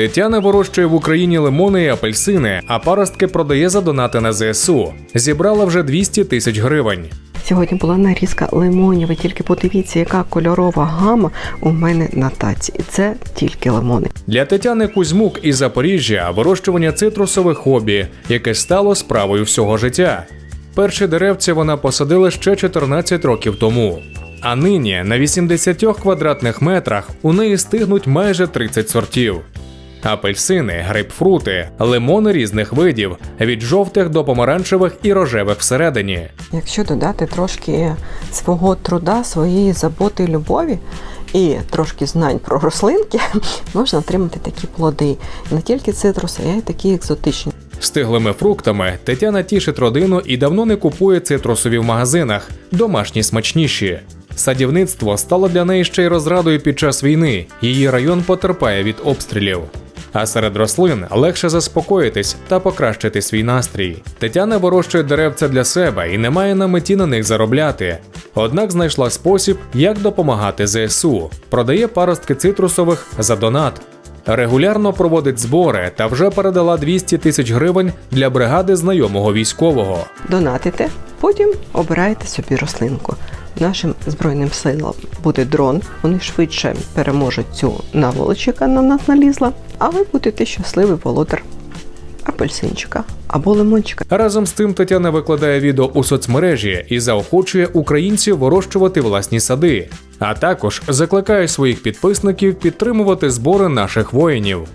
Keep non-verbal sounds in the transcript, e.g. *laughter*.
Тетяна вирощує в Україні лимони і апельсини, а паростки продає за донати на ЗСУ. Зібрала вже 200 тисяч гривень. Сьогодні була нарізка лимонів. Ви тільки подивіться, яка кольорова гама у мене на таці. І це тільки лимони. Для Тетяни Кузьмук із Запоріжжя вирощування цитрусових хобі, яке стало справою всього життя. Перші деревці вона посадила ще 14 років тому. А нині на 80 квадратних метрах у неї стигнуть майже 30 сортів. Апельсини, грейпфрути, лимони різних видів, від жовтих до помаранчевих і рожевих всередині. Якщо додати трошки свого труда, своєї заботи і любові і трошки знань про рослинки, *laughs* можна отримати такі плоди. Не тільки цитруси, а й такі екзотичні. Стиглими фруктами Тетяна тішить родину і давно не купує цитрусові в магазинах, домашні смачніші. Садівництво стало для неї ще й розрадою під час війни. Її район потерпає від обстрілів. А серед рослин легше заспокоїтись та покращити свій настрій. Тетяна вирощує деревця для себе і не має на меті на них заробляти. Однак знайшла спосіб, як допомагати ЗСУ, продає паростки цитрусових за донат. Регулярно проводить збори та вже передала 200 тисяч гривень для бригади знайомого військового. Донатите, потім обираєте собі рослинку. Нашим збройним силам буде дрон, вони швидше переможуть цю наволоч, яка на нас налізла, а ви будете щасливий володар апельсинчика або лимончика. Разом з тим Тетяна викладає відео у соцмережі і заохочує українців вирощувати власні сади, а також закликає своїх підписників підтримувати збори наших воїнів.